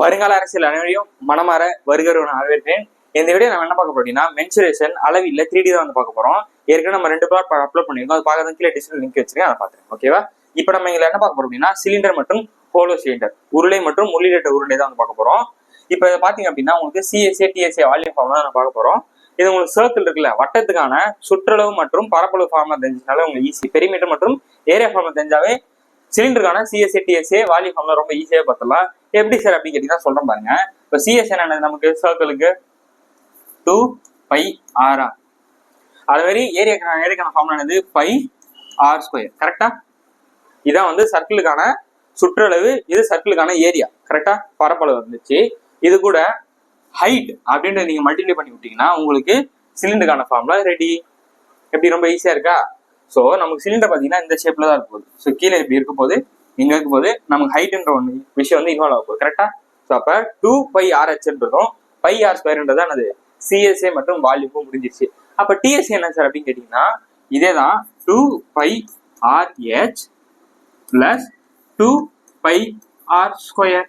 வருங்கால அரசியல் அனைவரையும் மனமாற வருகிறவன் வரவேற்கிறேன். இந்த வீடியோ நம்ம என்ன பார்க்க போறோம் அப்படின்னா மென்சுரேஷன் அளவில்ல த்ரீ டி தான் வந்து பார்க்க போறோம். ஏற்கனவே நம்ம ரெண்டு பார்ட் அப்லோட் பண்ணிருக்கோம் அது பார்க்கறது கீழே டிஸ்கிரிப்ஷன் லிங்க் வச்சிருக்கேன். அதை பார்த்துருக்கேன் ஓகேவா இப்போ நம்ம இதில் என்ன பார்க்க போறோம் அப்படின்னா சிலிண்டர் மற்றும் ஹோலோ சிலிண்டர் உருளை மற்றும் உள்ளிட்ட உருளை தான் வந்து பார்க்க போறோம். இப்போ இதை பார்த்தீங்க அப்படின்னா உங்களுக்கு சிஎஸ்ஏ டிஎஸ்ஏ வால்யூம் ஃபார்ம் தான் பார்க்க போறோம். இது உங்களுக்கு சர்க்கிள் இருக்குல்ல வட்டத்துக்கான சுற்றளவு மற்றும் பரப்பளவு ஃபார்மா தெரிஞ்சதுனால உங்களுக்கு ஈஸி பெரிமீட்டர் மற்றும் ஏரியா ஃபார்மா தெரிஞ்சாவே சிலிண்டருக்கான சிஎஸ்ஏ டிஎஸ்ஏ வால்யூம் ஃபார்ம்ல ரொம்ப ஈஸியாக பார்த்தலாம் எப்படி சார் அப்படின்னு கேட்டீங்கன்னா சொல்கிறேன் பாருங்க. இப்போ சிஎஸ் என்ன நமக்கு? சர்க்கிளுக்கு டூ பை ஆரா அது மாதிரி ஏரியாக்கான ஏரியாக்கான ஃபார்ம்ல என்னது? பை ஆர் ஸ்கொயர் கரெக்டா இதான் வந்து சர்க்கிளுக்கான சுற்றளவு. இது சர்க்கிளுக்கான ஏரியா கரெக்டா பரப்பளவு வந்துச்சு. இது கூட ஹைட் அப்படின்றத நீங்க மல்டிப்ளை பண்ணி விட்டீங்கன்னா உங்களுக்கு சிலிண்டருக்கான ஃபார்ம்ல ரெடி எப்படி? ரொம்ப ஈஸியா இருக்கா? ஸோ நமக்கு சிலிண்டர் பார்த்தீங்கன்னா இந்த ஷேப்ல தான் இருக்கும் போகுது. ஸோ கீழே இப்படி இருக்கும் போது இங்க இருக்கும்போது போது நமக்கு ஹைட்ன்ற ஒன்று விஷயம் வந்து இன்வால்வ் ஆகும் கரெக்டாக கரெக்டா ஸோ அப்போ டூ பை ஆர்ஹெச்ன்றதும் பை ஆர் ஸ்கொயர்ன்றது என்னது? சிஎஸ்ஏ மற்றும் வால்யூப்பும் முடிஞ்சிருச்சு. அப்போ டிஎஸ்சி என்ன சார் அப்படின்னு கேட்டிங்கன்னா இதே தான் two pi r h plus two pi r square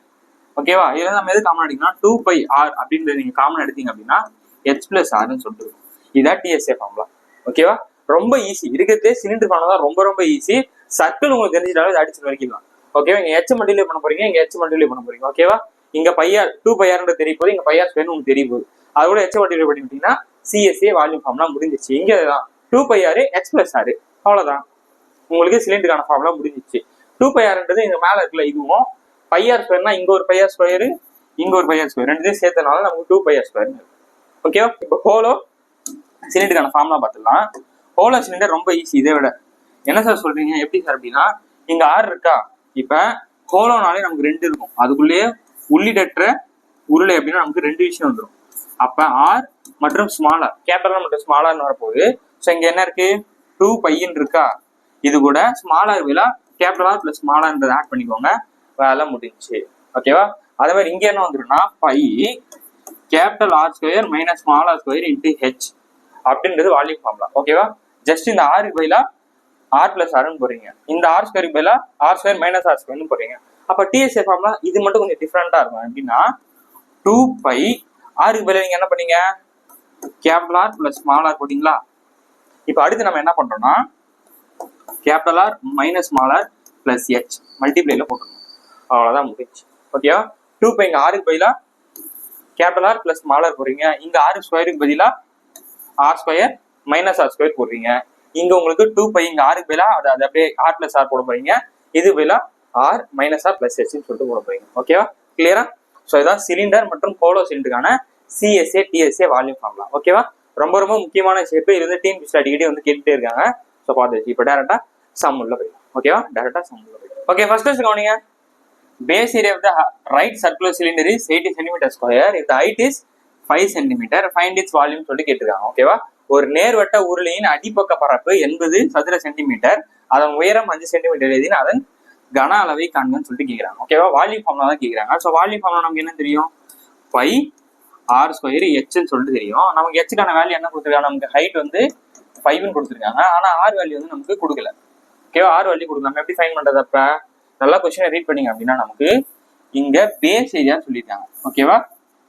ஓகேவா இதில் நம்ம எது காமன் எடுத்தீங்கன்னா டூ பை ஆர் அப்படின்றது நீங்கள் காமன் எடுத்தீங்க அப்படின்னா ஹெச் பிளஸ் ஆர்னு சொல்லிட்டு இருக்கும். இதான் டிஎஸ்ஏ ஃபார்ம்லாம் ஓகேவா ரொம்ப ஈஸி இருக்கிறதே சிலிண்டர் ஃபார்ம் தான் ரொம்ப ரொம்ப ஈஸி சர்க்கிள் உங்களுக்கு தெரிஞ்சிட்டாலும் இது அடிச்சு வரைக்கலாம் ஓகேவா இங்க ஹெச் மல்டிப்ளை பண்ண போறீங்க இங்க ஹெச் மல்டிப்ளை பண்ண போறீங்க. ஓகேவா இங்க பையார் டூ பையார்ன்ற தெரிய போகுது. இங்க பையார் ஸ்கொயர்னு உங்களுக்கு தெரிய போகுது. அதோட ஹெச் மல்டிப்ளை பண்ணிட்டீங்கன்னா சிஎஸ்ஏ வால்யூம் ஃபார்ம்லாம் முடிஞ்சிச்சு இங்க தான் டூ பையாரு ஹெச் பிளஸ் ஆறு. அவ்வளவுதான். உங்களுக்கு சிலிண்டருக்கான ஃபார்ம்லாம் முடிஞ்சிச்சு டூ பையார்ன்றது இங்க மேல இருக்குல்ல இதுவும். பையார் ஸ்கொயர்னா இங்க ஒரு பையார் ஸ்கொயர் இங்க ஒரு பையார் ஸ்கொயர் ரெண்டுத்தையும் சேர்த்தனால நமக்கு டூ பையார் ஸ்கொயர் ஓகேவா இப்போ ஹோலோ சிலிண்டருக்கான ஃபார்ம்லாம் பார்த்துடலாம். ஹோலோ சிலிண்டர் ரொம்ப ஈஸி இதை விட. என்ன சார் சொல்றீங்க? எப்படி சார் அப்படின்னா இங்க ஆறு இருக்கா? இப்ப கோலோனாலே நமக்கு ரெண்டு இருக்கும். அதுக்குள்ளேயே உள்ளிடற்ற உருளை அப்படின்னா நமக்கு ரெண்டு விஷயம் வந்துடும் அப்ப ஆர் மற்றும் ஸ்மாலர் கேபிட்டல் மற்றும் ஸ்மாலர்னு வரப்போகுது. ஸோ இங்க என்ன இருக்கு? டூ பையன் இருக்கா? இது கூட ஸ்மாலர் விழா கேபிட்டலா பிளஸ் ஸ்மாலான்றதை ஆட் பண்ணிக்கோங்க. வேலை முடிஞ்சுச்சு ஓகேவா அதே மாதிரி இங்க என்ன வந்துருன்னா pi capital r square minus small r square into h அப்படின்றது வால்யூம் ஃபார்ம்லாம் ஓகேவா ஜஸ்ட் இந்த ஆறு பதிலா ஆர் பிளஸ் ஆர்னு போறீங்க. இந்த ஆர் ஸ்கொயருக்கு பதிலாக ஆர் ஸ்கொயர் மைனஸ் ஆர் ஸ்கொயர்னு போறீங்க. அப்ப டிஎஸ்ஏ ஃபார்ம்லாம் இது மட்டும் கொஞ்சம் டிஃப்ரெண்டா இருக்கும். எப்படின்னா டூ பை ஆருக்கு பதிலாக நீங்க என்ன பண்ணீங்க? Capital r plus small r போட்டீங்களா? இப்போ அடுத்து நம்ம என்ன பண்றோம்னா capital r minus small r plus h மல்டிப்ளைல போட்டுருணும் அவ்வளவுதான் முடிஞ்சு. ஓகேவா டூ பை இங்க ஆருக்கு பதிலாக கேபிட்டல் ஆர் பிளஸ் ஸ்மாலர் போடுறீங்க. இங்க ஆறு ஸ்கொயருக்கு பதிலாக r square minus r square போடுறீங்க. இங்க உங்களுக்கு டூ பை இங்க ஆறுக்கு பதிலா அது அது அப்படியே ஆர் பிளஸ் ஆர் போட போறீங்க. இது பதிலா ஆர் மைனஸ் ஆர் பிளஸ் ஹெச்னு சொல்லிட்டு போட போறீங்க. ஓகேவா கிளியரா ஸோ இதான் சிலிண்டர் மற்றும் கோலோ சிலிண்டருக்கான சிஎஸ்ஏ டிஎஸ்ஏ வால்யூம் ஃபார்ம்லாம் ஓகேவா ரொம்ப ரொம்ப முக்கியமான ஷேப்பு இது வந்து டீம் பிஸ்ட் அடிக்கடி வந்து கேட்டுட்டே இருக்காங்க. ஸோ பார்த்து இப்போ டேரக்டா சம் உள்ள போயிடும் ஓகேவா டேரக்டா சம் உள்ள போயிடும் ஓகே ஃபர்ஸ்ட் கொஸ்டின் கவனிங்க. Base area of the right circular cylinder is eighty centimetre square if the height is five centimetre find its volume சொல்லிட்டு கேட்டிருக்காங்க. ஓகேவா ஒரு நேர்வட்ட உருளையின் அடிப்பக்க பரப்பு எண்பது சதுர சென்டிமீட்டர். அதன் உயரம் அஞ்சு சென்டிமீட்டர் எழுதின அதன் கன அளவை காண்கன்னு சொல்லிட்டு கேட்குறாங்க ஓகேவா வால்யூம் ஃபார்ம்ல தான் கேட்குறாங்க ஸோ வால்யூம் ஃபார்ம்ல நமக்கு என்ன தெரியும்? பை ஆர் ஸ்கொயர் ஹெச்ன்னு சொல்லிட்டு தெரியும். நமக்கு ஹெச்சுக்கான வேல்யூ என்ன கொடுத்துருக்காங்க நமக்கு ஹைட் வந்து ஃபைவ்னு கொடுத்துருக்காங்க. ஆனால் ஆர் வேல்யூ வந்து நமக்கு கொடுக்கல. ஓகேவா ஆர் வேல்யூ கொடுக்கலாம் எப்படி ஃபைன் பண்ணுறது அப்ப? நல்லா கொஸ்டினை ரீட் பண்ணிங்க அப்படின்னா நமக்கு இங்கே பேஸ் ஏரியான்னு சொல்லியிருக்காங்க ஓகேவா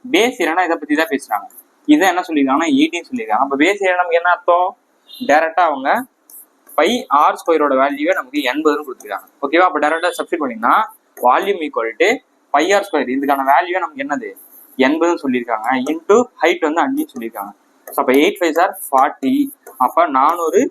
பேஸ் ஏரியானா இதை பற்றி தான் பேசுகிறாங்க இதை என்ன சொல்லியிருக்காங்கன்னா எயிட்டின்னு சொல்லியிருக்காங்க. அப்போ பேஸ் ஏரியா நமக்கு என்ன அர்த்தம்? டேரெக்டாக அவங்க பை ஆர் ஸ்கொயரோட வேல்யூவே நமக்கு எண்பதுன்னு கொடுத்துருக்காங்க. ஓகேவா அப்போ டேரெக்டாக சப்ஸ்டிட் பண்ணிங்கன்னா volume equal to pi r square இதுக்கான வேல்யூவே நமக்கு என்னது? எண்பதுன்னு சொல்லியிருக்காங்க. இன்டூ ஹைட் வந்து அஞ்சுன்னு சொல்லியிருக்காங்க. ஸோ அப்போ எயிட் ஃபைவ் சார் ஃபார்ட்டி அப்போ நானூறு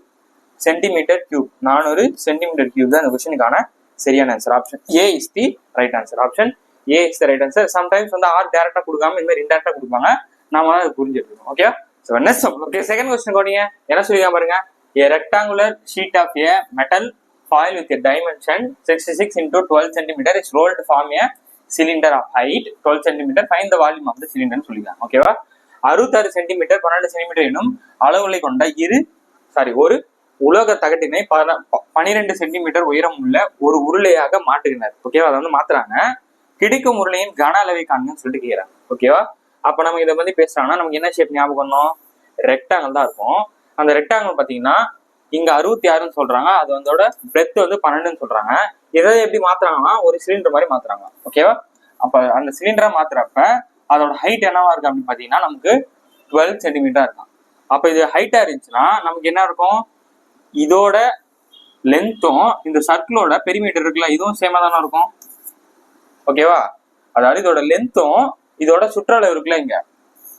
சென்டிமீட்டர் கியூப் நானூறு சென்டிமீட்டர் கியூப் தான் இந்த கொஸ்டினுக்கான சரியான answer option A is the right answer option A is the right answer sometimes வந்து ஆர் டேரக்டாக கொடுக்காம இந்த மாதிரி இன்டேரக்டாக கொடுப்பாங்க. நாம அதை புரிஞ்சுட்டு okay so next okay second question கோடிங்க என்ன சொல்லிருக்காங்க பாருங்க? A rectangular sheet of a metal foil with a dimension 66 into 12 twelve is rolled form a cylinder of height. 12 twelve find the volume of the cylinder சொல்லிக்கலாம் சொல்லிருக்காங்க ஓகேவா அறுபத்தாறு centimetre பன்னெண்டு centimetre எனும் அளவுகளை கொண்ட இரு சாரி ஒரு உலோக தகட்டினை பனிரெண்டு ப- சென்டிமீட்டர் உயரம் உள்ள ஒரு உருளையாக மாற்றுகின்றனர். ஓகேவா அதை வந்து மாத்துறாங்க. கிடைக்கும் உருளையின் கன அளவை காணுங்கன்னு சொல்லிட்டு கேட்கிறாங்க ஓகேவா அப்ப நம்ம இதை பத்தி பேசுறாங்கன்னா நமக்கு என்ன ஷேப் ஞாபகம் வரணும் ரெக்டாங்கிள் தான் இருக்கும். அந்த ரெக்டாங்கிள் பாத்தீங்கன்னா இங்க அறுபத்தி ஆறுன்னு சொல்றாங்க. அது வந்தோட பிரெத் வந்து பன்னெண்டுன்னு சொல்றாங்க. இதை எப்படி மாத்துறாங்கன்னா ஒரு சிலிண்டர் மாதிரி மாத்துறாங்க. ஓகேவா அப்ப அந்த சிலிண்டரை மாத்துறப்ப அதோட ஹைட் என்னவா இருக்கு அப்படின்னு பாத்தீங்கன்னா நமக்கு டுவெல் சென்டிமீட்டர் இருக்கும் அப்ப இது ஹைட்டா இருந்துச்சுன்னா நமக்கு என்ன இருக்கும்? இதோட லென்த்தும் இந்த சர்க்கிளோட பெரிமீட்டர் இருக்குல்ல இதுவும் சேமா தானே இருக்கும். ஓகேவா அதாவது இதோட லென்த்தும் இதோட சுற்றளவு இருக்குல்ல இங்க?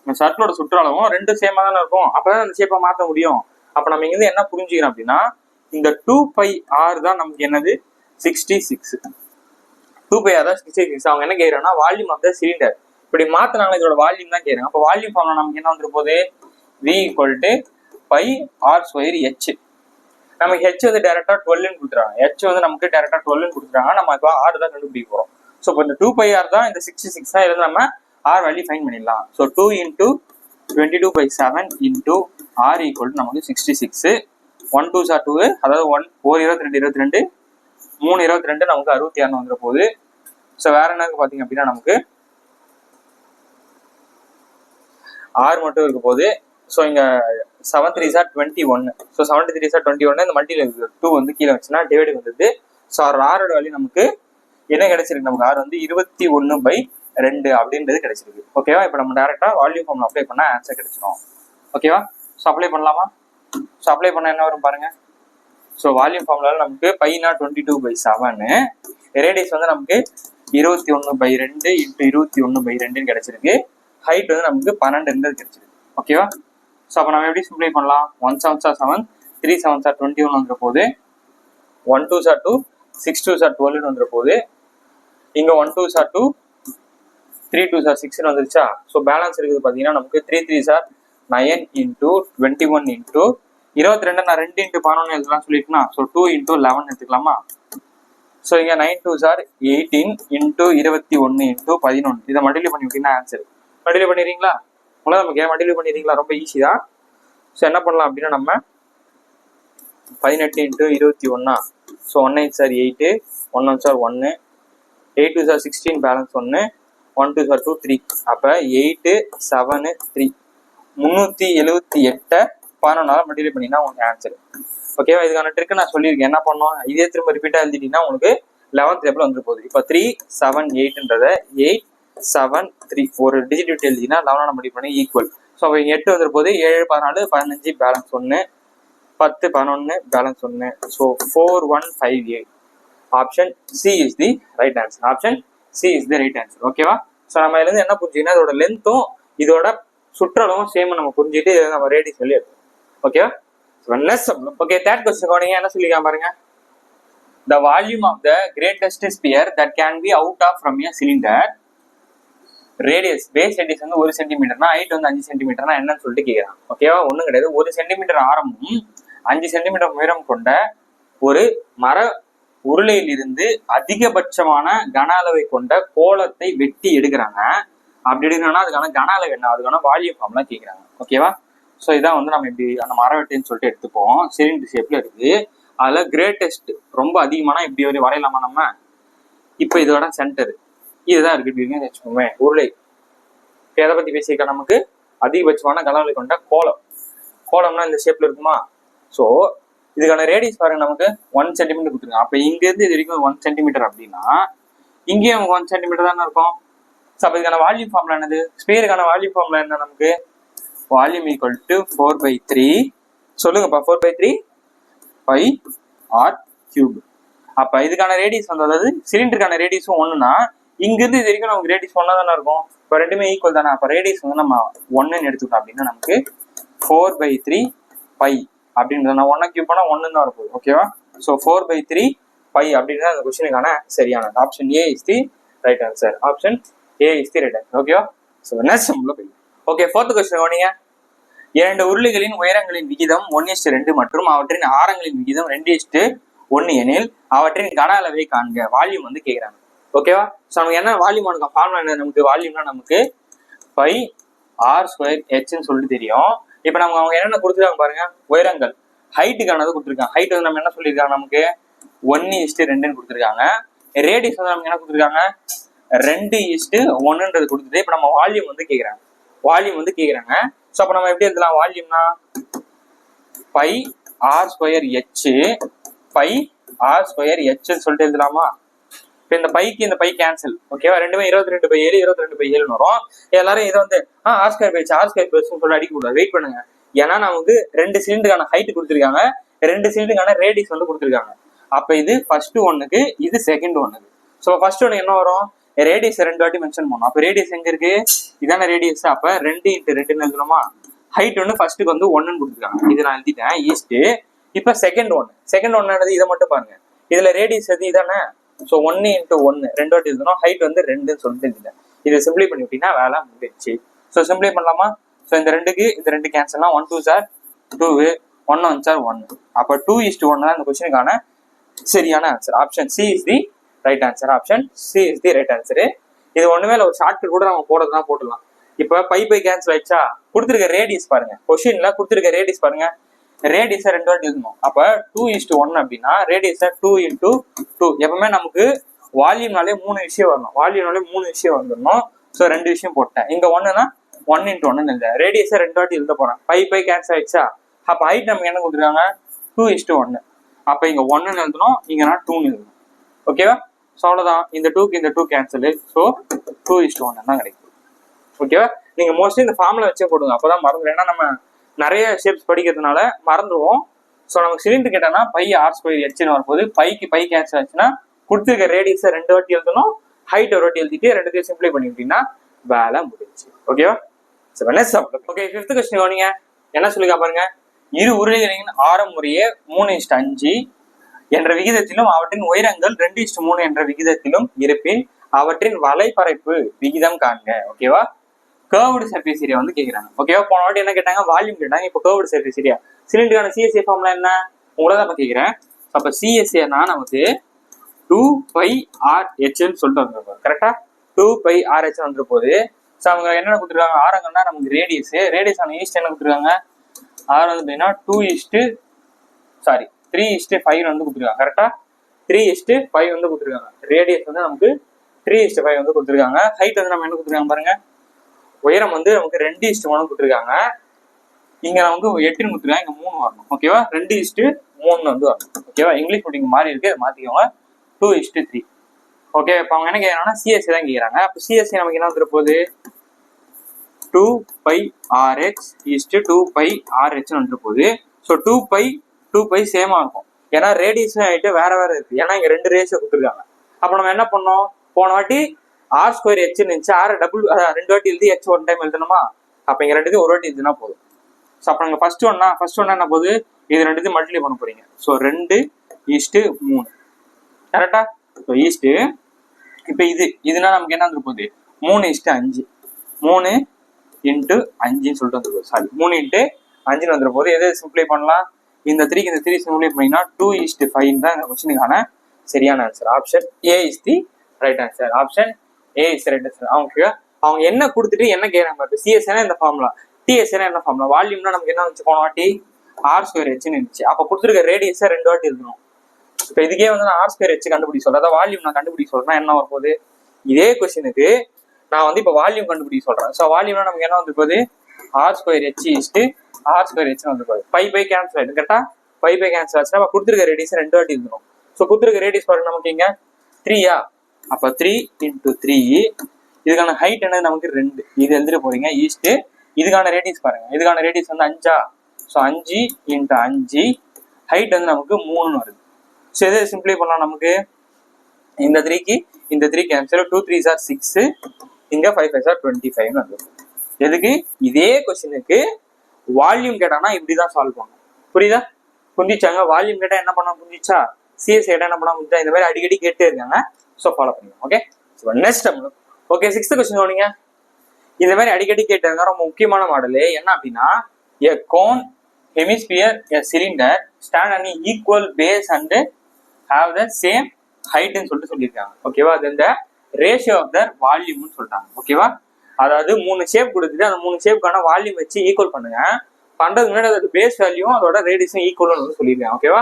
இந்த சர்க்கிளோட சுற்றளவும் ரெண்டும் சேமா தானே இருக்கும். அப்பதான் அந்த ஷேப்பை மாத்த முடியும். அப்ப நம்ம இங்க என்ன புரிஞ்சுக்கிறோம் அப்படின்னா இந்த டூ பை ஆர் தான் நமக்கு என்னது? Sixty six two pi r தான் சிக்ஸ்டி சிக்ஸ் அவங்க என்ன கேட்கறாங்கன்னா வால்யூம் ஆஃப் த சிலிண்டர் இப்படி மாத்தினாங்க இதோட வால்யூம் தான் கேட்கறாங்க அப்போ வால்யூம் ஃபார்ம்ல நமக்கு என்ன வந்துரு போகுது? V equal to pi r square h நமக்கு ஹெச் வந்து டேரக்டா டுவெல்னு கொடுத்துறாங்க ஹெச் வந்து நமக்கு டேரக்டா டுவெல்னு கொடுத்துறாங்க நம்ம இப்போ ஆர் தான் கண்டுபிடிக்க போறோம். ஸோ இப்போ இந்த டூ பை ஆர் தான் இந்த சிக்ஸ்டி சிக்ஸ் தான் இருந்து நம்ம ஆர் வேல்யூ ஃபைன் பண்ணிடலாம். So two into twenty two pi seven into r equal நமக்கு sixty six one two are two அதாவது ஒன் ஓர் இருபத்தி ரெண்டு இருபத்தி ரெண்டு மூணு இருபத்தி ரெண்டு நமக்கு அறுபத்தி ஆறு வந்துட போகுது. ஸோ வேற என்ன பார்த்தீங்க அப்படின்னா நமக்கு ஆறு மட்டும் இருக்க போகுது. ஸோ இங்கே செவன் த்ரீ சார் டுவெண்ட்டி ஒன்று so seventy three are twenty ஒன்று இந்த மல்டியில் டூ வந்து கீழே வச்சுன்னா டிவைடு வந்தது. ஸோ ஆரோட வேல்யூ நமக்கு என்ன கிடைச்சிருக்கு? நமக்கு ஆறு வந்து இருபத்தி ஒன்று பை ரெண்டு அப்படின்றது கிடைச்சிருக்கு. ஓகேவா இப்போ நம்ம டேரெக்டாக வால்யூம் ஃபார்ம் அப்ளை பண்ணால் ஆன்சர் கிடைச்சிரும். ஓகேவா ஸோ அப்ளை பண்ணலாமா? ஸோ அப்ளை பண்ண என்ன வரும் பாருங்கள் ஸோ வால்யூம் ஃபார்ம்ல நமக்கு பைனா twenty two pi seven radius வந்து நமக்கு இருபத்தி ஒன்று பை ரெண்டு இன்ட்டு இருபத்தி ஒன்று பை ரெண்டுன்னு கிடைச்சிருக்கு. ஹைட் வந்து நமக்கு பன்னெண்டுன்றது கிடைச்சிருக்கு. ஓகேவா ஸோ அப்போ நம்ம எப்படி சிம்ப்ளை பண்ணலாம்? One seven are seven three seven are twenty one வந்துற போகுது one two are two six two are டுவெல்னு வந்துற போகுது இங்கே one two are two three two are சிக்ஸ்னு வந்துருச்சா? ஸோ பேலன்ஸ் இருக்குது பார்த்தீங்கன்னா நமக்கு three three are nine into twenty one into இருபத்தி ரெண்டு நான் ரெண்டு இன்ட்டு பதினொன்று எழுதலாம் சொல்லிட்டுனா ஸோ டூ இன்டூ லெவன் எடுத்துக்கலாமா? ஸோ இங்கே nine two are eighteen into இருபத்தி ஒன்று இன்டூ பதினொன்று இதை மல்டிப்ளை பண்ணி விட்டீங்கன்னா ஆன்சர் மல்டிப்ளை பண்ணிடுறீங்களா? உங்களை நமக்கு ஏன் மல்டிப்ளை பண்ணிடுறீங்களா? ரொம்ப ஈஸி தான். ஸோ என்ன பண்ணலாம் அப்படின்னா நம்ம பதினெட்டு இன்ட்டு இருபத்தி ஒன்றா so one eight are eight one one are ஒன்று eight two are sixteen balance ஒன்று one two are two three அப்போ எயிட்டு செவனு த்ரீ முந்நூற்றி எழுபத்தி எட்டை பதினொன்றால் மல்டிப்ளை பண்ணிங்கன்னா உங்களுக்கு ஆன்சர் ஓகேவா இதுக்கான ட்ரிக்கு நான் சொல்லியிருக்கேன். என்ன பண்ணோம்? இதே திரும்ப ரிப்பீட்டாக எழுதிட்டீங்கன்னா உங்களுக்கு லெவன்த் லெவல் வந்துட்டு போகுது. இப்போ த்ரீ செவன் எயிட்ன்றத எயிட் செவன் த்ரீ ஒரு டிஜிட் விட்டு எழுதினா லெவனாக மல்டிப்ளை பண்ணி ஈக்குவல் ஸோ அப்போ எட்டு வந்துட்டு போது ஏழு பதினாலு பதினஞ்சு பேலன்ஸ் ஒன்று பத்து பதினொன்று பேலன்ஸ் ஒன்று so four one five eight option C is the right answer option C is the right answer ஓகேவா ஸோ நம்ம இதுலேருந்து என்ன புரிஞ்சுக்கன்னா இதோட லென்த்தும் இதோட சுற்றளவும் சேம் நம்ம புரிஞ்சுட்டு இதை நம்ம ரேடி சொல்லி எடுத்தோம் ஓகேவா ஓகே தேர்ட் கொஸ்டின் கவனிங்க. என்ன சொல்லிக்கலாம் பாருங்க? The volume of the greatest sphere that can be out of from a cylinder radius base radius வந்து ஒரு சென்டிமீட்டர்னா ஹைட் வந்து அஞ்சு சென்டிமீட்டர்னா என்னன்னு சொல்லிட்டு கேட்குறான் ஓகேவா ஒன்றும் கிடையாது. ஒரு சென்டிமீட்டர் ஆரமும் அஞ்சு சென்டிமீட்டர் உயரம் கொண்ட ஒரு மர உருளையிலிருந்து அதிகபட்சமான கன அளவை கொண்ட கோலத்தை வெட்டி எடுக்கிறாங்க. அப்படி எடுக்கணும்னா அதுக்கான கன அளவு என்ன? அதுக்கான வால்யூம் ஃபார்ம்லாம் கேட்குறாங்க ஓகேவா ஸோ இதான் வந்து நம்ம இப்படி அந்த மரவெட்டின்னு சொல்லிட்டு எடுத்துப்போம். சிலிண்டர் ஷேப்ல இருக்கு. அதில் கிரேட்டஸ்ட் ரொம்ப அதிகமான இப்படி ஒரு வரையலாமா நம்ம? இப்போ இதோட சென்டர் இதுதான் இருக்கு இப்படி வச்சுக்கோமே உருளை. எதை பற்றி பேசியிருக்கா நமக்கு? அதிகபட்சமான கன அளவை கொண்ட கோலம். கோலம்னா இந்த ஷேப்ல இருக்குமா? ஸோ இதுக்கான ரேடியஸ் பாருங்க நமக்கு ஒன் சென்டிமீட்டர் கொடுத்துருங்க அப்போ இங்கேருந்து இது வரைக்கும் ஒன் சென்டிமீட்டர் அப்படின்னா இங்கேயும் ஒன் சென்டிமீட்டர் தானே இருக்கும்? ஸோ அப்போ இதுக்கான வால்யூம் ஃபார்ம்ல என்னது? ஸ்பீருக்கான வால்யூம் ஃபார்ம்ல என்ன நமக்கு? Volume equal to four pi three சொல்லுங்கப்பா four pi three pi r cube அப்போ இதுக்கான ரேடியஸ் வந்து அதாவது சிலிண்டருக்கான ரேடியஸும் ஒன்றுனா இங்கேருந்து இது வரைக்கும் நமக்கு ரேடியஸ் ஒன்றா தானே இருக்கும்? இப்போ ரெண்டுமே ஈக்குவல் தானே? அப்போ ரேடியஸ் வந்து நம்ம ஒன்றுன்னு எடுத்துக்கிட்டோம் அப்படின்னா நமக்கு ஃபோர் பை த்ரீ பை அப்படின்றது நான் ஒன்னா கியூப் பண்ணால் ஒன்று தான் இருக்கும். ஓகேவா so four pi three five அப்படின்றது அந்த கொஸ்டினுக்கான சரியானது option A is the right answer option A is the right answer ஓகேவா ஸோ நெக்ஸ்ட் போய்? ஓகே ஃபோர்த் கொஸ்டின் கவனிங்க. இரண்டு உருளைகளின் உயரங்களின் விகிதம் ஒன் இஸ்டு ரெண்டு மற்றும் அவற்றின் ஆரங்களின் விகிதம் ரெண்டு இஸ்டு ஒன்று எனில் அவற்றின் கன அளவை காண்க. வால்யூம் வந்து கேட்குறாங்க ஓகேவா ஸோ நமக்கு என்ன வால்யூம் நமக்கு ஃபார்முலா என்ன? நமக்கு வால்யூம்னா நமக்கு பை ஆர் ஸ்கொயர் ஹெச்னு சொல்லிட்டு தெரியும். இப்போ நம்ம அவங்க என்னென்ன கொடுத்துருக்காங்க பாருங்க? உயரங்கள். ஹைட்டுக்கானது கொடுத்துருக்காங்க. ஹைட் வந்து நம்ம என்ன சொல்லியிருக்காங்க நமக்கு? ஒன்னு இஸ்ட் ரெண்டுன்னு கொடுத்துருக்காங்க. ரேடியஸ் வந்து நமக்கு என்ன கொடுத்துருக்காங்க? ரெண்டு இஸ்ட்டு ஒன்னுன்றது கொடுத்துட்டு இப்போ நம்ம வால்யூம் வந்து கேட்குறாங்க வால்யூம் வந்து கேட்குறாங்க ஸோ அப்போ நம்ம எப்படி எழுதலாம் வால்யூம்னா pi r square h pi r square ஹெச்னு சொல்லிட்டு எழுதலாமா? இப்போ இந்த பைக்கு இந்த பை கேன்சல் ஓகேவா ரெண்டுமே இருபத்தி ரெண்டு பை ஏழு இருபத்தி ரெண்டு பை ஏழுன்னு வரும். எல்லாரும் இதை வந்து ஆ ஆஸ்கர் பேச்சு ஆஸ்கர் பேச்சுன்னு சொல்லி அடிக்க கூடாது வெயிட் பண்ணுங்க. ஏன்னா நான் வந்து ரெண்டு சிலிண்டுக்கான ஹைட் கொடுத்துருக்காங்க. ரெண்டு சிலிண்டுக்கான ரேடியஸ் வந்து கொடுத்துருக்காங்க. அப்போ இது ஃபர்ஸ்ட் ஒன்னுக்கு இது செகண்ட் ஒன்னுக்கு ஸோ ஃபர்ஸ்ட் ஒன்று என்ன வரும்? ரேடியஸ் ரெண்டு வாட்டி மென்ஷன் பண்ணோம் அப்போ ரேடியஸ் எங்க இருக்கு? இதான ரேடியஸ் அப்போ ரெண்டு இன்ட்டு ரெண்டுன்னு எழுதணுமா? ஹைட் ஒன்று ஃபர்ஸ்ட்டுக்கு வந்து ஒன்றுன்னு கொடுத்துருக்காங்க. இது நான் எழுதிட்டேன் ஈஸ்ட்டு இப்போ செகண்ட் ஒன் செகண்ட் ஒன்னு இதை மட்டும் பாருங்க. இதுல ரேடியஸ் எது? இதானே? ஸோ ஒன்று இன்ட்டு ஒன்று ரெண்டு வாட்டி எழுதணும் ஹைட் வந்து ரெண்டுன்னு சொல்லிட்டு இல்லை இதை சிம்பிளை பண்ணி விட்டீங்கன்னா வேலை முடிஞ்சிச்சு. ஸோ சிம்பிளை பண்ணலாமா? ஸோ இந்த ரெண்டுக்கு இந்த ரெண்டு கேன்சல்னா one two sir two one one sir one அப்போ டூ இஸ்ட் ஒன் தான் இந்த கொஸ்டினுக்கான சரியான answer option C is the right answer option C is the right answer இது ஒன்றுமே இல்லை ஒரு ஷார்ட்கட் கூட நம்ம போடுறதுனா போட்டுடலாம். இப்போ பை பை கேன்சல் ஆயிடுச்சா? கொடுத்துருக்க ரேடியஸ் பாருங்க. கொஸ்டின்ல கொடுத்துருக்க ரேடியஸ் பாருங்க. ரேடியஸை ரெண்டு வாட்டி எழுதணும் அப்போ டூ இஸ்ட் ஒன் அப்படின்னா ரேடியஸை டூ இன்ட்டு டூ எப்பவுமே நமக்கு வால்யூம்னாலே மூணு விஷயம் வரணும். வால்யூம்னாலே மூணு விஷயம் வந்துடணும் ஸோ ரெண்டு விஷயம் போட்டேன். இங்கே ஒன்றுனா ஒன் இன்ட்டு ஒன்றுன்னு இல்லை ரேடியஸை ரெண்டு வாட்டி எழுத போகிறேன் பை பை கேன்சல் ஆயிடுச்சா? அப்போ ஹைட் நமக்கு என்ன கொடுத்துருக்காங்க? டூ இஸ்ட்டு ஒன்று அப்போ இங்கே ஒன்றுன்னு எழுதணும். இங்கே நான் டூன்னு எழுதணும். ஓகேவா ஸோ அவ்வளோதான் இந்த டூக்கு இந்த two cancel so two is to ஒன்று தான் கிடைக்கும். ஓகேவா நீங்கள் மோஸ்ட்லி இந்த ஃபார்மில் வச்சே போடுங்க. அப்போ தான் மறந்துடும் ஏன்னா நம்ம நிறைய ஷேப்ஸ் படிக்கிறதுனால மறந்துடுவோம். ஸோ நமக்கு சிலிண்டர் கேட்டோம்னா பை ஆர் ஸ்கொயர் ஹெச்னு வரும்போது பைக்கு பை கேன்சல் ஆச்சுன்னா கொடுத்துருக்க ரேடியஸை ரெண்டு வாட்டி எழுதணும். ஹைட் ஒரு வாட்டி எழுதிட்டு ரெண்டுத்தையும் சிம்பிளை பண்ணிக்கிட்டீங்கன்னா வேலை முடிஞ்சு ஓகேவா so next okay fifth question கவனிங்க என்ன சொல்லிக்கா பாருங்க? இரு உருளைகளின் ஆரம் முறையே மூணு இஷ்ட அஞ்சு என்ற விகிதத்திலும் அவற்றின் உயரங்கள் ரெண்டு இஷ்ட மூணு என்ற விகிதத்திலும் இருப்பின் அவற்றின் வலைப்பரப்பு விகிதம் காண்க. ஓகேவா கேர்வ்டு சர்ஃபேஸ் ஏரியா வந்து கேட்குறாங்க ஓகேவா போன வாட்டி என்ன கேட்டாங்க? வால்யூம் கேட்டாங்க. இப்போ கேர்வ்டு சர்ஃபேஸ் ஏரியா சிலிண்டருக்கான சிஎஸ்ஏ ஃபார்ம்லாம் என்ன? உங்களை தான் நான் கேட்குறேன் அப்போ சிஎஸ்ஏனா நமக்கு டூ பை ஆர் ஹெச்னு சொல்லிட்டு வந்துருக்கோம் கரெக்டா டூ பை ஆர் ஹெச் வந்துரு போது ஸோ அவங்க என்னென்ன கொடுத்துருக்காங்க? ஆரங்கன்னா நமக்கு ரேடியஸ் ரேடியஸ் ஆன ஈஸ்ட் என்ன கொடுத்துருக்காங்க? ஆர் வந்து பார்த்தீங்கன்னா two is to sorry three is to five வந்து கொடுத்துருக்காங்க. கரெக்டா த்ரீ இஸ்ட்டு ஃபைவ் வந்து கொடுத்துருக்காங்க. ரேடியஸ் வந்து நமக்கு த்ரீ இஸ்ட்டு ஃபைவ் வந்து கொடுத்துருக்காங்க. ஹைட் வந்து நம்ம என்ன கொடுத்துருக்காங்க பாருங்க? உயரம் வந்து நமக்கு ரெண்டு இஸ்ட்டு மூணு கொடுத்துருக்காங்க. இங்க நமக்கு எட்டுன்னு கொடுத்துருக்காங்க இங்க மூணு வரணும். ஓகேவா ரெண்டு இஸ்ட்டு மூணு வந்து வரணும். ஓகேவா இங்கிலீஷ் மீட்டிங் மாறி இருக்கு அதை மாத்திக்கோங்க. Two is to three okay இப்போ அவங்க என்ன கேட்குறாங்கன்னா சிஎஸ்சி தான் கேட்குறாங்க அப்போ சிஎஸ்சி நமக்கு என்ன வந்துட போகுது? Two pi RX is to two pi ஆர்ஹெச்னு வந்துட்டு போகுது. So two pi two pi சேமாக இருக்கும். ஏன்னா ரேடியேஷன் ஆகிட்டு வேற வேற இருக்கு. ஏன்னா இங்கே ரெண்டு ரேஷியோ கொடுத்துருக்காங்க. அப்போ நம்ம என்ன பண்ணோம்? போன வாட்டி ஆர் ஸ்கொயர் ஹெச் இருந்துச்சு. ஆர் டபுள் ரெண்டு வாட்டி எழுதி ஹெச் ஒன் டைம் எழுதணுமா? அப்போ இங்கே ரெண்டுத்தையும் ஒரு வாட்டி எழுதுனா போதும். ஸோ அப்போ நாங்கள் ஃபர்ஸ்ட் ஒன்னா ஃபர்ஸ்ட் ஒன்னா என்ன போகுது? இது ரெண்டுத்தையும் மல்டிப்ளை பண்ண போறீங்க. ஸோ ரெண்டு ஈஸ்ட்டு மூணு. கரெக்டா ஸோ ஈஸ்ட்டு இப்போ இது இதுனா நமக்கு என்ன வந்துரு போகுது? மூணு இஸ்ட்டு அஞ்சு. மூணு இன்ட்டு அஞ்சுன்னு சொல்லிட்டு வந்துருப்போம் சாரி மூணு இன்ட்டு அஞ்சுன்னு வந்துரு போது எதை சிம்பிளை பண்ணலாம்? இந்த த்ரீக்கு இந்த த்ரீ சிம்பிளை பண்ணிங்கன்னா டூ இஸ்ட் ஃபைவ் தான் இந்த கொஸ்டினுக்கான சரியான answer option A is the right answer option A is e, அவங்க அவங்க என்ன கொடுத்துட்டு என்ன கேட்குறாங்க பாரு சிஎஸ்னா இந்த ஃபார்முலா டிஎஸ்னா என்ன ஃபார்முலா வால்யூம்னா நமக்கு என்ன வந்துச்சு? போன வாட்டி ஆர் ஸ்கொயர் ஹெச்னு இருந்துச்சு. அப்போ கொடுத்துருக்க ரேடியஸை ரெண்டு வாட்டி இருக்கணும் இப்போ இதுக்கே வந்து நான் ஆர் ஸ்கொயர் ஹெச் கண்டுபிடிக்க சொல்றேன். அதாவது வால்யூம் நான் கண்டுபிடிக்க சொல்றேன்னா என்ன வரப்போகுது? இதே கொஸ்டினுக்கு நான் வந்து இப்போ வால்யூம் கண்டுபிடிக்க சொல்றேன். ஸோ வால்யூம்னா நமக்கு என்ன வந்து போகுது? R square h is to r square h வந்து போகுது. பை பை கேன்சல் ஆயிடும். கரெக்டா பை பை கேன்சல் ஆச்சுன்னா கொடுத்துருக்க ரேடியஸ் ரெண்டு வாட்டி இருக்கணும் ஸோ கொடுத்துருக்க ரேடியஸ் பாருங்க நமக்கு இங்க த்ரீயா அப்போ த்ரீ இன்டூ த்ரீ இதுக்கான ஹைட் என்னது? நமக்கு ரெண்டு. இது எழுதிட்டு போறீங்க ஈஸ்ட்டு இதுக்கான ரேடியஸ் பாருங்க. இதுக்கான ரேடியஸ் வந்து அஞ்சா? ஸோ அஞ்சு இன்ட்டு அஞ்சு. ஹைட் வந்து நமக்கு மூணுன்னு வருது. ஸோ எதை சிம்பிளை பண்ணலாம் நமக்கு? இந்த த்ரீக்கு இந்த three cancel two three sir six இங்கே ஃபைவ் ஃபைவ் சார் டுவெண்ட்டி ஃபைவ்னு வருது. எதுக்கு? இதே கொஸ்டினுக்கு வால்யூம் கேட்டானா இப்படிதான் சால்வ் பண்ணும். புரியுதா? புரிஞ்சிச்சாங்க? வால்யூம் கேட்டால் என்ன பண்ண புரிஞ்சிச்சா? சிஎஸ் கேட்டால் என்ன பண்ண புரிஞ்சா இந்த மாதிரி அடிக்கடி கேட்டே இருக்காங்க. ஸோ ஃபாலோ பண்ணுங்க okay so next okay sixth question சொன்னீங்க இந்த மாதிரி அடிக்கடி கேட்டதுங்க ரொம்ப முக்கியமான மாடலு என்ன அப்படின்னா a cone hemisphere a cylinder stand and equal base and have the same ஹைட்னு சொல்லிட்டு சொல்லியிருக்காங்க. ஓகேவா அது இந்த ரேஷியோ ஆஃப் த வால்யூம்னு சொல்லிட்டாங்க. ஓகேவா அதாவது மூணு ஷேப் கொடுத்துட்டு அந்த மூணு ஷேப்புக்கான வால்யூம் வச்சு ஈக்குவல் பண்ணுங்க. பண்றதுக்கு முன்னாடி அதோட பேஸ் வேல்யூவும் அதோட ரேடியஸும் ஈக்குவல்னு வந்து சொல்லியிருக்காங்க. ஓகேவா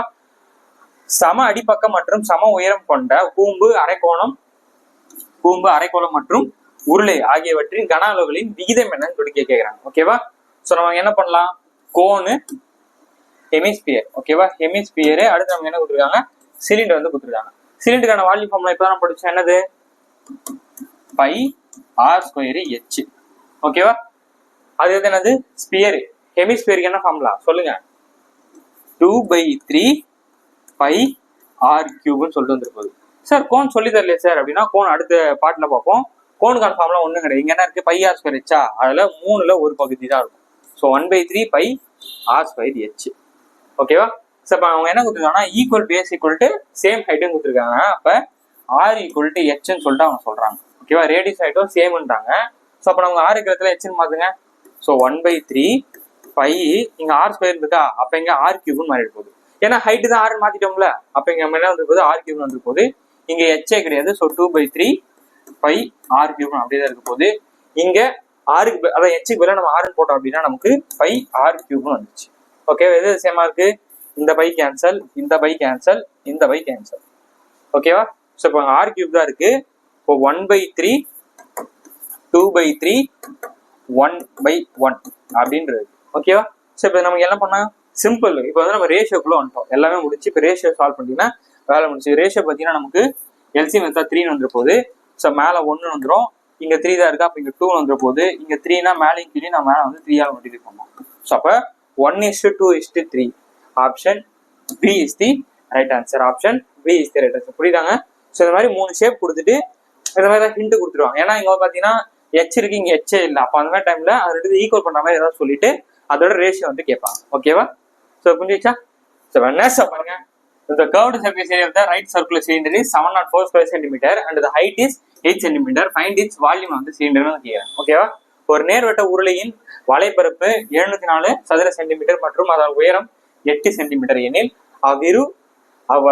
சம அடிப்பக்கம் மற்றும் சம உயரம் கொண்ட கூம்பு அரைக்கோணம் கூம்பு அரைக்கோளம் மற்றும் உருளை ஆகியவற்றின் கன அளவுகளின் விகிதம் என்னன்னு சொல்லி கேட்கிறாங்க ஓகேவா ஸோ நம்ம என்ன பண்ணலாம்? கோனு ஹெமிஸ்பியர் ஓகேவா ஹெமிஸ்பியரு அடுத்து நம்ம என்ன கொடுத்துருக்காங்க? சிலிண்டர் வந்து கொடுத்துருக்காங்க. சிலிண்டருக்கான வால்யூ ஃபார்ம்ல இப்போ தான் படிச்சோம். என்னது? பை ஆர் ஸ்கொயரு ஹெச் ஓகேவா அது எது என்னது? ஸ்பியர் ஹெமிஸ்பியருக்கு என்ன ஃபார்ம்லா சொல்லுங்க. Two pi three pi r கியூப்னு சொல்லிட்டு வந்துருப்போது சார் கோன் சொல்லி தரலையே சார் அப்படின்னா கோன் அடுத்த பாட்டில் பார்ப்போம். கோனுக்கான ஃபார்ம்லாம் ஒன்றும் கிடையாது. இங்கே என்ன இருக்குது பை ஆர் ஸ்கொயர் ஹெச்சா அதில் மூணில் ஒரு பகுதி தான் இருக்கும். So one pi three pi r square h ஓகேவா ஸோ இப்போ அவங்க என்ன கொடுத்துருக்காங்கன்னா equal base equal to same ஹைட்டும் கொடுத்துருக்காங்க. அப்போ ஆர் ஈக்குவல் டு ஹெச்னு சொல்லிட்டு அவங்க சொல்கிறாங்க ஓகேவா ரேடியஸ் ஹைட்டும் சேம்ன்றாங்க ஸோ அப்போ நம்ம ஆர் இருக்கிறதுல ஹெச்னு பார்த்துங்க so one pi three pi இங்கே ஆர் ஸ்கொயர் இருக்கா? அப்போ இங்கே ஆர் கியூப்னு மாறிடு போகுது. ஏன்னா ஹைட்டு தான் ஆர்னு மாத்திட்டோம்ல. அப்போ இங்க என்ன வந்து ஆர் கியூப் வந்து போகுது இங்க ஹெச்சே கிடையாது. So two pi three pi r cube அப்படியே தான் இருக்க போகுது. இங்க ஆறுக்கு அதான் ஹெச்சுக்கு பதிலாக நம்ம ஆறுன்னு போட்டோம் அப்படின்னா நமக்கு பை ஆர் கியூப்னு வந்துச்சு ஓகே எது சேமா இருக்கு? இந்த பை கேன்சல் இந்த பை கேன்சல் இந்த பை கேன்சல் ஓகேவா ஸோ இப்போ ஆர் கியூப் தான் இருக்கு. இப்போ one pi three two pi three one pi one அப்படின்றது. ஓகேவா ஸோ இப்போ நமக்கு என்ன பண்ணா சிம்பிள் இப்போ வந்து நம்ம ரேஷியோக்குள்ள வந்துட்டோம். எல்லாமே முடிச்சு இப்போ ரேஷியோ சால்வ் பண்ணிட்டீங்கன்னா வேலை முடிச்சு ரேஷியோ பார்த்தீங்கன்னா நமக்கு எல்சி மெத்தா த்ரீன்னு வந்துரு போகுது. ஸோ மேலே ஒன்று வந்துடும் இங்கே த்ரீ தான் இருக்கா? அப்போ இங்கே டூ வந்துரு போகுது. இங்கே த்ரீனா மேலேயும் கீழே நான் மேலே வந்து த்ரீயால் மல்டிப்ளை பண்ணோம் ஸோ அப்போ one is to two is to three option B is the right answer option B is the right answer புரியுதாங்க? So இந்த மாதிரி மூணு ஷேப் கொடுத்துட்டு இந்த மாதிரி தான் ஹிண்ட் கொடுத்துருவாங்க. ஏன்னா இங்கே வந்து பார்த்தீங்கன்னா எச் இருக்கு இங்கே எச்சே இல்லை. அப்போ அந்த மாதிரி டைமில் அது ரெண்டு ஈக்குவல் பண்ற மாதிரி ஏதாவது சொல்லிட்டு அதோட ரேஷியோ வந்து கேட்பாங்க. ஓகேவா ஸோ புரிஞ்சிச்சா ஸோ நெக்ஸ்ட் பாருங்க. The curved surface area of the right circular cylinder is 704 square centimeter and the height is 8 centimeter. Find its volume of the cylinder கேட்கிறேன் ஓகேவா ஒரு நேர்வட்ட உருளையின் வலைப்பரப்பு 704 நாலு சதுர சென்டிமீட்டர் மற்றும் அதன் உயரம் எட்டு சென்டிமீட்டர் எனில் அவ்விரு அவ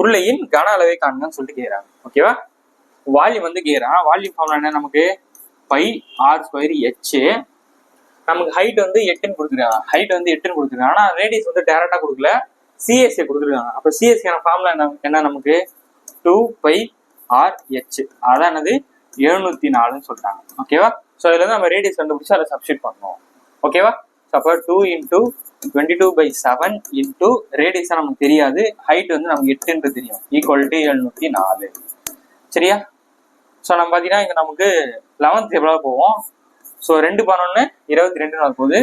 உருளையின் கன அளவை காணுங்கன்னு சொல்லிட்டு கேட்குறாங்க ஓகேவா வால்யூம் வந்து கேட்குறான் வால்யூம் ஃபார்ம்ல என்ன நமக்கு? பை ஆர் ஸ்கொயர் ஹெச் நமக்கு ஹைட் வந்து எட்டுன்னு கொடுத்துருக்காங்க. ஹைட் வந்து எட்டுன்னு கொடுத்துருக்காங்க. ஆனால் ரேடியஸ் வந்து டேரெக்டாக கொடுக்கல. சிஎஸ்சி கொடுத்துருக்காங்க. அப்போ சிஎஸ்சியான ஃபார்முலா என்ன என்ன நமக்கு? டூ பை ஆர் ஹெச் அதான் என்னது? எழுநூத்தி நாலுன்னு சொல்லிட்டாங்க ஓகேவா ஸோ இதுல இருந்து நம்ம ரேடியஸ் கண்டுபிடிச்சு அதை சப்ஸ்டியூட் பண்ணுவோம். ஓகேவா அப்போ two into twenty two pi seven into ரேடியஸாக நமக்கு தெரியாது. ஹைட் வந்து நமக்கு எட்டுன்றது தெரியும். ஈக்குவல் டு எழுநூத்தி நாலு சரியா? ஸோ நம்ம பார்த்தீங்கன்னா இங்கே நமக்கு லெவன்த் எவ்வளோ போவோம்? ஸோ ரெண்டு பதினொன்று இருபத்தி ரெண்டு நாள் போகுது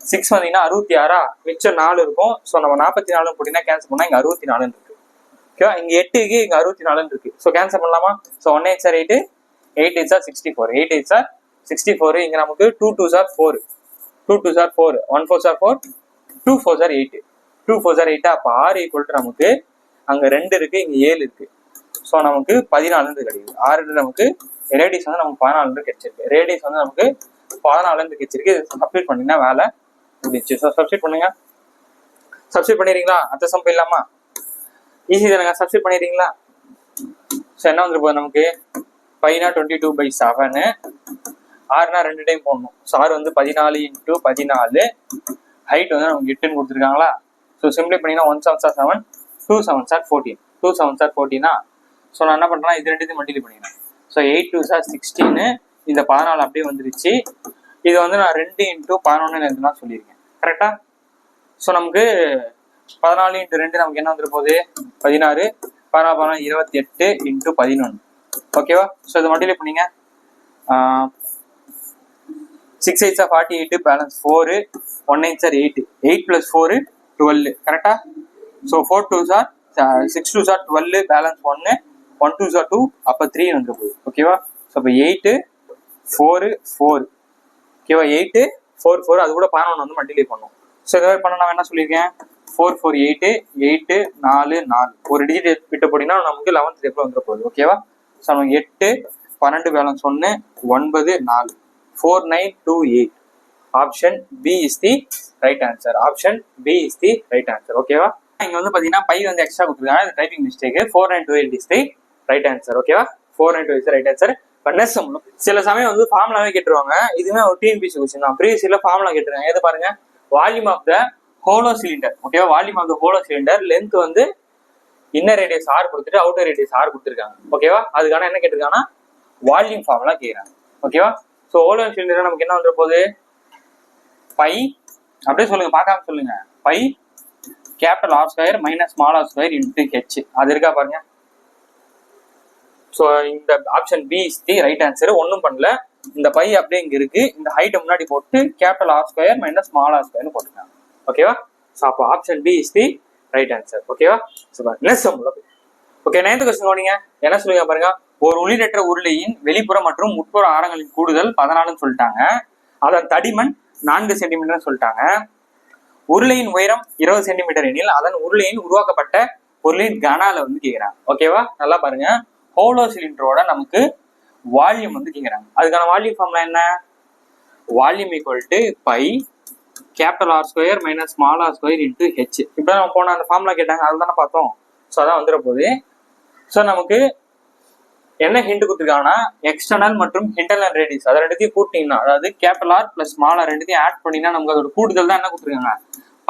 சிக்ஸ் வந்தீங்கன்னா அறுபத்தி ஆறா மிச்சம் நாலு இருக்கும். ஸோ நம்ம நாற்பத்தி நாலு போட்டிங்கன்னா கேன்சல் பண்ணால் இங்கே அறுபத்தி நாலுன்னு இருக்கு. ஓகேவா இங்கே எட்டுக்கு இங்கே அறுபத்தி நாலுன்னு இருக்கு. ஸோ கேன்சல் பண்ணலாமா? So one eight sir eight eight eight sir sixty four eight eight sir sixty four இங்கே நமக்கு two two sir four two two sir four one four sir four two four sir eight two four sir எயிட்டா அப்போ ஆறு equal to நமக்கு அங்கே ரெண்டு இருக்கு இங்கே ஏழு இருக்கு. ஸோ நமக்கு பதினாலுன்றது கிடைக்குது. ஆறு நமக்கு ரேடியஸ் வந்து நமக்கு பதினாலுன்றது கிடைச்சிருக்கு. ரேடியஸ் வந்து நமக்கு பதினாலு கிடைச்சிருக்கு இது சப்ஸ்டிட் பண்ணீங்கன்னா வேலை முடிச்சு ஸோ சப்ஸ்டிட் பண்ணுங்க. சப்ஸ்கிரைப் பண்ணிடுறீங்களா? அடுத்த சம் போயிடலாமா ஈஸி தானேங்க. சப்ஸ்கிரைப் பண்ணிடுறீங்களா? ஸோ என்ன வந்துட்டு போகுது நமக்கு? பைனா டுவெண்ட்டி டூ பை செவனு ஆறுனா ரெண்டு டைம் போடணும். ஸோ ஆறு வந்து பதினாலு இன்ட்டு பதினாலு. ஹைட் வந்து நமக்கு எட்டுன்னு கொடுத்துருக்காங்களா? ஸோ சிம்பிளை பண்ணிங்கன்னா one seven sir seven two seven sir fourteen two seven sir ஃபோர்டீனா ஸோ நான் என்ன பண்ணுறேன்னா இது ரெண்டுத்தையும் மல்டிப்ளை பண்ணிடுறேன். So eight two sir sixteen இந்த பதினாலு அப்படியே வந்துருச்சு. இது வந்து நான் ரெண்டு இன்ட்டு பதினொன்னு தான் சொல்லியிருக்கேன். கரெக்டா ஸோ நமக்கு பதினாலு இன்ட்டு ரெண்டு நமக்கு என்ன வந்துட்டு போகுது? பதினாறு. பதினாறு பதினாலு இருபத்தி எட்டு இன்ட்டு பதினொன்று ஓகேவா ஸோ இதை மல்டிப்ளை பண்ணீங்க. Six eight forty eight balance four one eight sir eight eight plus four twelve கரெக்டா so four two sir six two sir twelve balance ஒன்று ஒன் டூ சார் டூ அப்போ த்ரீ வந்துருக்கு ஓகேவா so அப்போ eight four four ஓகேவா eight four four அது கூட பதினொன்று வந்து மல்டிப்ளை பண்ணும் ஸோ இந்த மாதிரி பண்ண நான் என்ன சொல்லியிருக்கேன்? ஃபோர் ஃபோர் எயிட்டு எயிட்டு நாலு நாலு. ஒரு டிஜிட் விட்டு போட்டிங்கன்னா நமக்கு லெவன்த் எப்போ வந்துட போகுது. ஓகேவா ஸோ நமக்கு எட்டு பன்னெண்டு பேலன்ஸ் ஒன்று ஒன்பது நாலு. Four nine two eight option B is the right answer option B is the right answer ஓகேவா இங்கே வந்து பார்த்தீங்கன்னா பை வந்து எக்ஸ்ட்ரா கொடுத்துருக்காங்க. Typing mistake four nine two eight is the right answer ஓகேவா four nine two is right answer but next சில சமயம் வந்து ஃபார்முலாவே கேட்டுருவாங்க. இதுவுமே ஒரு டிஎன்பிசி கொஸ்டின் தான். ப்ரீவியஸ் இயர்ல ஃபார்முலா கேட்டுருக்காங்க. எது பாருங்க. Volume of the hollow cylinder ஓகேவா volume of the hollow cylinder length வந்து இன்னர் ரேடியஸ் ஆர் கொடுத்துட்டு அவுட்டர் ரேடியஸ் ஆர் கொடுத்துருக்காங்க. ஓகேவா அதுக்கான என்ன கேட்டிருக்காங்கன்னா வால்யூம் ஃபார்முலா கேட்குறாங்க. ஓகேவா ஸோ ஹோலோ சிலிண்டர் நமக்கு என்ன வந்துட போகுது? பை அப்படியே சொல்லுங்க. பார்க்காம சொல்லுங்க. Pi capital r square minus small r square into h அது இருக்கா பாருங்க? ஸோ இந்த option B is the right answer ஒன்றும் பண்ணல. இந்த பை அப்படியே இங்கே இருக்கு. இந்த ஹைட்டை முன்னாடி போட்டு capital r square minus small r ஸ்கொயர்னு போட்டுருக்காங்க ஓகேவா ஸோ அப்போ option B is the right answer ஓகேவா சூப்பர் நெக்ஸ்ட் சம்பளம் ஓகே நைன்த் கொஸ்டின் கவனிங்க. என்ன சொல்லுங்க பாருங்க? ஒரு உள்ளிடற்ற உருளையின் வெளிப்புற மற்றும் உட்புற ஆரங்களின் கூடுதல் பதினாலுன்னு சொல்லிட்டாங்க. அதன் தடிமன் நான்கு சென்டிமீட்டர்னு சொல்லிட்டாங்க. உருளையின் உயரம் இருபது சென்டிமீட்டர் எனில் அதன் உருளையின் உருவாக்கப்பட்ட பொருளின் கனால வந்து கேட்குறாங்க ஓகேவா நல்லா பாருங்க. ஹோலோ சிலிண்டரோட நமக்கு வால்யூம் வந்து கேட்குறாங்க அதுக்கான வால்யூம் ஃபார்ம்ல என்ன? Volume equal to pi capital r square minus small r square into h இப்போ நம்ம போன அந்த ஃபார்ம்ல கேட்டாங்க. அதுதானே தானே பார்த்தோம். ஸோ அதான் வந்துட போகுது. ஸோ நமக்கு என்ன ஹிண்ட் கொடுத்துருக்காங்கன்னா எக்ஸ்டர்னல் மற்றும் இன்டர்னல் ரேடியஸ் அதை ரெண்டுத்தையும் கூட்டிங்கன்னா அதாவது capital r plus small r ரெண்டுத்தையும் ஆட் பண்ணினா நமக்கு அதோட கூடுதல் தான் என்ன கொடுத்துருக்காங்க?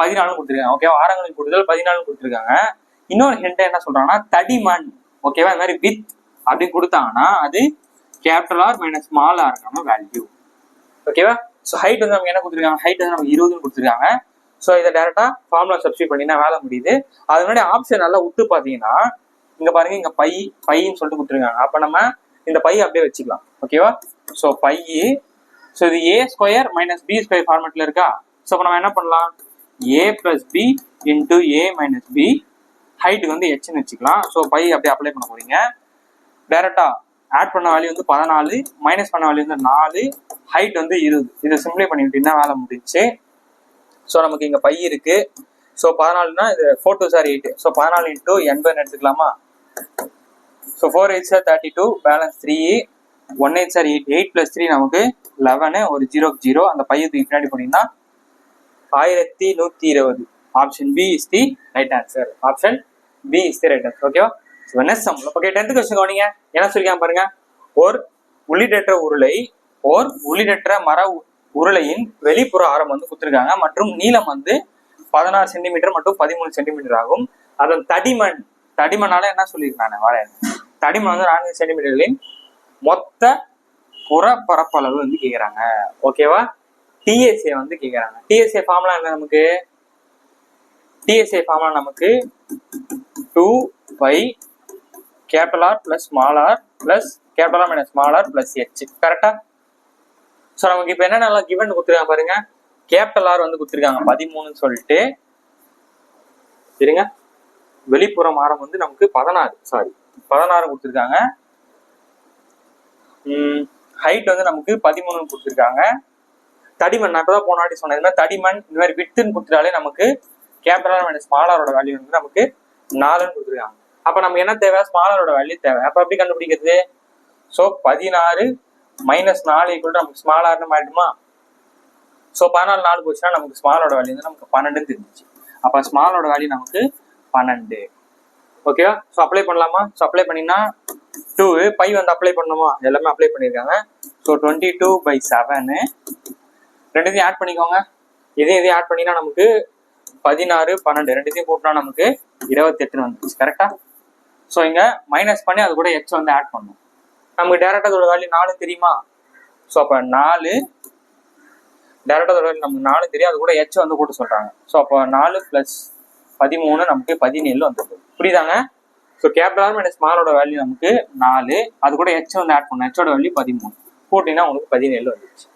பதினாலு கொடுத்துருக்காங்க. ஓகேவா ஆரங்களின் கூடுதல் பதினாலு கொடுத்துருக்காங்க. இன்னொரு ஹிண்ட் என்ன சொல்றாங்கன்னா தடிமன் ஓகேவா? இந்த மாதிரி வித் அப்படின்னு கொடுத்தாங்கன்னா அது கேபிட்டல் ஆர் மைனஸ் ஸ்மால் ஆருக்கான வேல்யூ ஓகேவா? ஸோ ஹைட் வந்து நமக்கு என்ன கொடுத்துருக்காங்க? ஹைட் வந்து நமக்கு இருபதுன்னு கொடுத்துருக்காங்க. ஸோ இதை டேரெக்டாக ஃபார்முலா சப்ஸ்டியூட் பண்ணினா வேலை முடியுது. அது முன்னாடி ஆப்ஷன் நல்லா விட்டு பார்த்தீங்கன்னா இங்கே பாருங்க இங்கே பை பைன்னு சொல்லிட்டு கொடுத்துருக்காங்க. அப்போ நம்ம இந்த பை அப்படியே வச்சுக்கலாம். ஓகேவா? ஸோ பை ஸோ இது a square minus b square ஃபார்மெட்ல இருக்கா? ஸோ அப்போ நம்ம என்ன பண்ணலாம்? A plus b into a minus b ஹைட்டுக்கு வந்து எச்சுன்னு வச்சுக்கலாம். ஸோ பை அப்படி அப்ளை பண்ண போறீங்க. டேரெக்டாக ஆட் பண்ண வேல்யூ வந்து பதினாலு மைனஸ் பண்ண வேல்யூ வந்து நாலு ஹைட் வந்து இருபது. இதை சிம்பிளை பண்ணிக்கிட்டீங்கன்னா வேலை முடிஞ்சுச்சு. ஸோ நமக்கு இங்கே பை இருக்கு. ஸோ பதினாலுனா இது four two sir eight so பதினாலு இன்ட்டு எண்பதுன்னு எடுத்துக்கலாமா? So four eight sir thirty two balance three one eight sir eight eight plus three நமக்கு லெவனு ஒரு ஜீரோ ஜீரோ அந்த பையத்துக்கு பின்னாடி போனீங்கன்னா ஆயிரத்தி நூற்றி இருபது. Option B is the right answer option B is the right answer ஓகேவா so next some okay tenth question கவனிங்க. என்ன சொல்லிக்கலாம் பாருங்க? ஓர் உள்ளிடற்ற உருளை ஓர் உள்ளிடற்ற மர உருளையின் வெளிப்புற ஆரம் வந்து கொடுத்துருக்காங்க. மற்றும் நீளம் வந்து பதினாறு சென்டிமீட்டர் மற்றும் பதிமூணு சென்டிமீட்டர் ஆகும். அதன் தடிமன் தடிமனால என்ன சொல்லியிருக்காங்க? வர தடிமன் வந்து நான்கு சென்டிமீட்டர்களின் மொத்த புற பரப்பளவு வந்து கேக்குறாங்க. ஓகேவா டிஎஸ்ஏ வந்து கேக்குறாங்க. டிஎஸ்ஏ ஃபார்முலா என்ன நமக்கு? டிஎஸ்ஏ ஃபார்முலா நமக்கு two pi capital r plus small r plus capital r minus small r plus h கரெக்டா ஸோ நமக்கு இப்போ என்னென்ன கிவன் கொடுத்துருக்காங்க பாருங்க. கேபிட்டல் ஆர் வந்து கொடுத்துருக்காங்க. பதிமூணுன்னு சொல்லிட்டு சரிங்க? வெளிப்புறம் ஆரம் வந்து நமக்கு பதினாறு. சாரி பதினாறு கொடுத்துருக்காங்க. ஹைட் வந்து நமக்கு பதிமூணு கொடுத்துருக்காங்க. தடிமன் நான் இப்போதான் போனவாட்டி சொன்னேன். இது மாதிரி தடிமன் இந்த மாதிரி விட்டுன்னு கொடுத்துட்டாலே நமக்கு கேபிட்டல் மைனஸ் ஸ்மாலரோட வேல்யூ வந்து நமக்கு நாலுன்னு கொடுத்துருக்காங்க. அப்போ நமக்கு என்ன தேவை? ஸ்மாலரோட வேல்யூ தேவை. அப்போ எப்படி கண்டுபிடிக்கிறது? ஸோ பதினாறு மைனஸ் நாலு ஈக்குவல் நமக்கு ஸ்மாலார்னு மாறிடுமா ஸோ பதினாலு நாலு போச்சுன்னா நமக்கு ஸ்மாலோட வேல்யூ வந்து நமக்கு பன்னெண்டுன்னு தெரிஞ்சிச்சு. அப்போ ஸ்மாலோட வேல்யூ நமக்கு பன்னெண்டு. ஓகேவா ஸோ அப்ளை பண்ணலாமா? ஸோ அப்ளை பண்ணினா டூ பை வந்து அப்ளை பண்ணணுமா எல்லாமே அப்ளை பண்ணியிருக்காங்க. So twenty two pi seven ரெண்டுத்தையும் ஆட் பண்ணிக்கோங்க. இதையும் இதையும் ஆட் பண்ணினா நமக்கு பதினாறு பன்னெண்டு ரெண்டுத்தையும் கூட்டினா நமக்கு இருபத்தெட்டுன்னு வந்துச்சு கரெக்டா ஸோ இங்கே மைனஸ் பண்ணி அது கூட எக்ஸ் வந்து ஆட் பண்ணணும் நமக்கு டேரெக்டாக அதோட வேல்யூ நாலு தெரியுமா? ஸோ அப்போ நாலு டேரெக்டாக அதோட வேல்யூ நமக்கு நாலு தெரியும் அது கூட எச் வந்து கூட்ட சொல்கிறாங்க ஸோ அப்போ நாலு ப்ளஸ் பதிமூணு நமக்கு பதினேழு வந்துருக்கு புரியுதாங்க? ஸோ கேபிட்டல் மைனஸ் ஸ்மாலோட வேல்யூ நமக்கு நாலு அது கூட எச் வந்து ஆட் பண்ணணும் எச்சோட வேல்யூ பதிமூணு. கூட்டினா உங்களுக்கு பதினேழு வந்துருச்சு.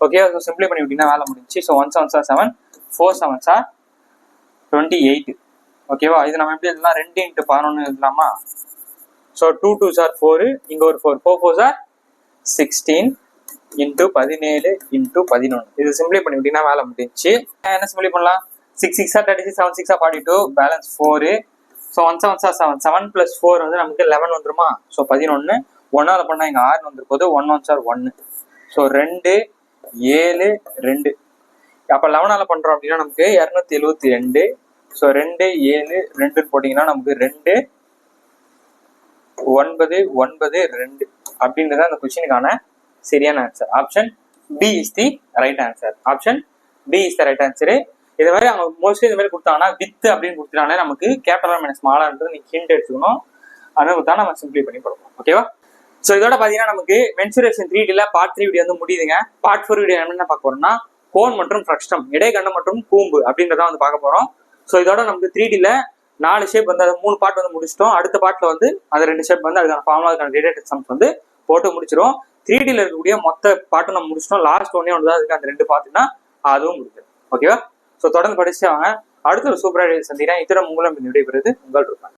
ஓகே ஸோ சிம்பிளை பண்ணி விட்டீங்கன்னா வேலை முடிஞ்சுச்சு. So one seven sir seven four seven sir twenty eight ஓகேவா இது நம்ம எப்படி எழுதலாம்? ரெண்டு இன்ட்டு பதினொன்று எழுதலாமா? So two two sir four இங்கே ஒரு four four four sir sixteen into பதினேழு இன்ட்டு பதினொன்று இது சிம்பிளை பண்ணி வேலை முடிஞ்சு என்ன சிம்பிளை பண்ணலாம்? சிக்ஸ் சிக்ஸா தேர்ட்டி சிக்ஸ் செவன் சிக்ஸா forty two balance four so one seven sir seven seven plus four வந்து நமக்கு லெவன் வந்துருமா? ஸோ பதினொன்று ஒன்றால் பண்ணால் இங்கே ஆறுன்னு வந்துருப்போது ஒன் ஒன் சார் ஒன்று ஸோ ரெண்டு ஏழு ரெண்டு. அப்போ லெவனால் பண்ணுறோம் அப்படின்னா நமக்கு இரநூத்தி எழுபத்தி ரெண்டு. ஸோ ரெண்டு ஏழு ரெண்டுன்னு போட்டிங்கன்னா நமக்கு ரெண்டு ஒன்பது ஒன்பது ரெண்டு அப்படின்றது அந்த கொஸ்டினுக்கான சரியான answer option B is the right answer option B is the right answer இது மாதிரி அவங்க மோஸ்ட்லி இது மாதிரி கொடுத்தாங்கன்னா வித் அப்படின்னு கொடுத்துட்டாலே நமக்கு கேபிட்டல் மைனஸ் மாலான்றது நீங்கள் ஹிண்ட் எடுத்துக்கணும். அதை தான் நம்ம சிம்பிளி பண்ணி கொடுப்போம் ஓகேவா ஸோ இதோட பார்த்தீங்கன்னா நமக்கு மென்சுரேஷன் த்ரீ டில பார்ட் த்ரீ வீடியோ வந்து முடியுதுங்க. பார்ட் ஃபோர் வீடியோ என்ன பார்க்க போறோம்னா கோன் மற்றும் ஃப்ரக்ஸ்டம் இடைக்கண்டம் மற்றும் கூம்பு அப்படின்றத வந்து பார்க்க போறோம். ஸோ இதோட நமக்கு த்ரீ டில நாலு ஷேப் வந்து அதை மூணு பாட்டு வந்து முடிச்சிட்டோம். அடுத்த பாட்டில் வந்து அந்த ரெண்டு ஷேப் வந்து அதுக்கான ஃபார்முலாக்கான ரிலேட்டட் சம்ஸ் வந்து போட்டு முடிச்சிடும் த்ரீ டில இருக்கக்கூடிய மொத்த பாட்டும் நம்ம முடிச்சிட்டோம். லாஸ்ட் ஒன்னே ஒன்று தான் அதுக்கு அந்த ரெண்டு பார்த்துனா அதுவும் முடிஞ்சிடும் ஓகேவா ஸோ தொடர்ந்து படிச்சு வாங்க. அடுத்த ஒரு சூப்பராக சந்திக்கிறேன். இத்தனை உங்களும் விடைபெறுது உங்கள் இருப்பாங்க